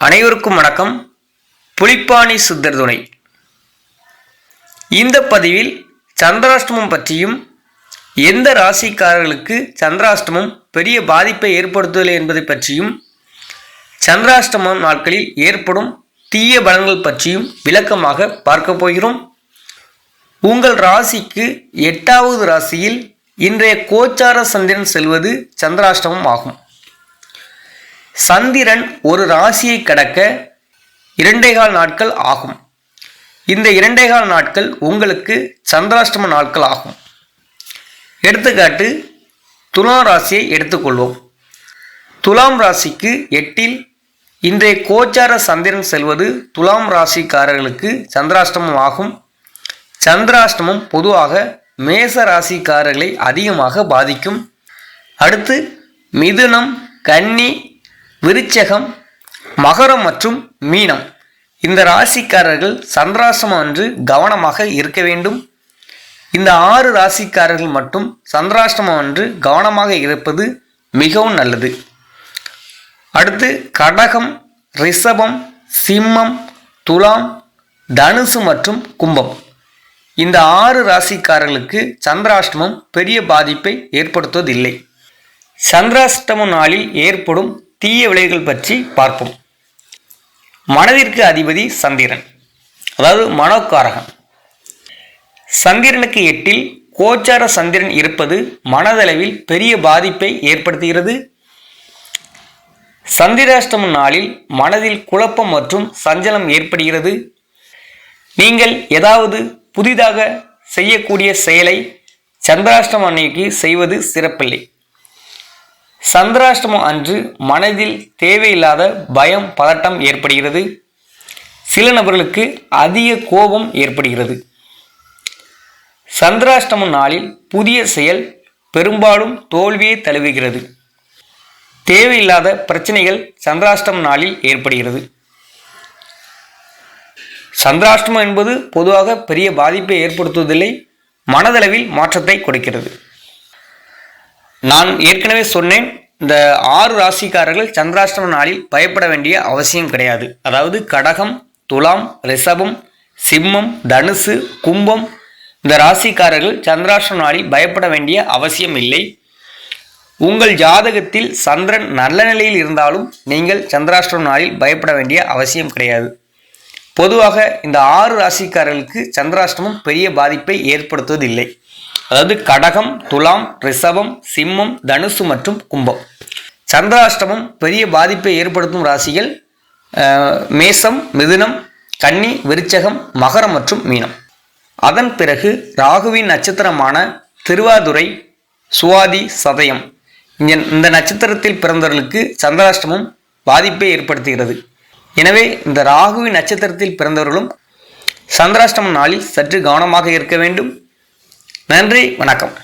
அனைவருக்கும் வணக்கம். புலிப்பாணி சித்தர் துணை. இந்த பதிவில் சந்திராஷ்டமம் பற்றியும் எந்த ராசிக்காரர்களுக்கு சந்திராஷ்டமம் பெரிய பாதிப்பை ஏற்படுத்தவில்லை என்பதை பற்றியும் சந்திராஷ்டமம் நாட்களில் ஏற்படும் தீய பலன்கள் பற்றியும் விளக்கமாக பார்க்க போகிறோம். உங்கள் ராசிக்கு எட்டாவது ராசியில் இன்றைய கோச்சார சந்திரன் செல்வது சந்திராஷ்டமம் ஆகும். சந்திரன் ஒரு ராசியை கடக்க இரண்டேகால் நாட்கள் ஆகும். இந்த இரண்டேகால் நாட்கள் உங்களுக்கு சந்திராஷ்டம நாட்கள் ஆகும். எடுத்துக்காட்டு துலாம் ராசியை எடுத்துக்கொள்வோம். துலாம் ராசிக்கு எட்டில் இன்றைய கோச்சார சந்திரன் செல்வது துலாம் ராசிக்காரர்களுக்கு சந்திராஷ்டமம் ஆகும். சந்திராஷ்டமம் பொதுவாக மேச ராசிக்காரர்களை அதிகமாக பாதிக்கும். அடுத்து மிதுனம் கன்னி விருச்சகம் மகரம் மற்றும் மீனம். இந்த ராசிக்காரர்கள் சந்திராசிரமம் அன்று கவனமாக இருக்க வேண்டும். இந்த ஆறு ராசிக்காரர்கள் மட்டும் சந்திராஷ்டமம் அன்று கவனமாக இருப்பது மிகவும் நல்லது. அடுத்து கடகம் ரிஷபம் சிம்மம் துலாம் தனுசு மற்றும் கும்பம். இந்த ஆறு ராசிக்காரர்களுக்கு சந்திராஷ்டமம் பெரிய பாதிப்பை ஏற்படுத்துவதில்லை. சந்திராஷ்டம நாளில் ஏற்படும் தீய விளைவுகள் பற்றி பார்ப்போம். மனதிற்கு அதிபதி சந்திரன் அதாவது மனோக்காரகம் சந்திரனுக்கு எட்டில் கோச்சார சந்திரன் இருப்பது மனதளவில் பெரிய பாதிப்பை ஏற்படுத்துகிறது. சந்திராஷ்டம நாளில் மனதில் குழப்பம் மற்றும் சஞ்சலம் ஏற்படுகிறது. நீங்கள் ஏதாவது புதிதாக செய்யக்கூடிய செயலை சந்திராஷ்டம அன்னைக்கு செய்வது சிறப்பில்லை. சந்திராஷ்டமம் அன்று மனதில் தேவையில்லாத பயம் பதட்டம் ஏற்படுகிறது. சில நபர்களுக்கு அதிக கோபம் ஏற்படுகிறது. சந்திராஷ்டம நாளில் புதிய செயல் பெரும்பாலும் தோல்வியை தழுவுகிறது. தேவையில்லாத பிரச்சனைகள் சந்திராஷ்டம நாளில் ஏற்படுகிறது. சந்திராஷ்டமம் என்பது பொதுவாக பெரிய பாதிப்பை ஏற்படுத்துவதில்லை மனதளவில் மாற்றத்தை கொடுக்கிறது. நான் ஏற்கனவே சொன்னேன் இந்த ஆறு ராசிக்காரர்கள் சந்திராஷ்டம நாளில் பயப்பட வேண்டிய அவசியம் கிடையாது. அதாவது கடகம் துலாம் ரிஷபம் சிம்மம் தனுசு கும்பம் இந்த ராசிக்காரர்கள் சந்திராஷ்டம நாளில் பயப்பட வேண்டிய அவசியம் இல்லை. உங்கள் ஜாதகத்தில் சந்திரன் நல்ல நிலையில் இருந்தாலும் நீங்கள் சந்திராஷ்டம நாளில் பயப்பட வேண்டிய அவசியம் கிடையாது. பொதுவாக இந்த ஆறு ராசிக்காரர்களுக்கு சந்திராஷ்டமம் பெரிய பாதிப்பை ஏற்படுத்துவதில்லை. அதாவது கடகம் துலாம் ரிஷபம் சிம்மம் தனுசு மற்றும் கும்பம். சந்திராஷ்டமம் பெரிய பாதிப்பை ஏற்படுத்தும் ராசிகள் மேசம் மிதுனம் கன்னி விருச்சகம் மகரம் மற்றும் மீனம். அதன் பிறகு ராகுவின் நட்சத்திரமான திருவாதுரை சுவாதி சதயம். இந்த- இந்த நட்சத்திரத்தில் பிறந்தவர்களுக்கு சந்திராஷ்டமம் பாதிப்பை ஏற்படுத்துகிறது. எனவே இந்த ராகுவின் நட்சத்திரத்தில் பிறந்தவர்களும் சந்திராஷ்டம நாளில் சற்று கவனமாக இருக்க வேண்டும். நன்றி வணக்கம்.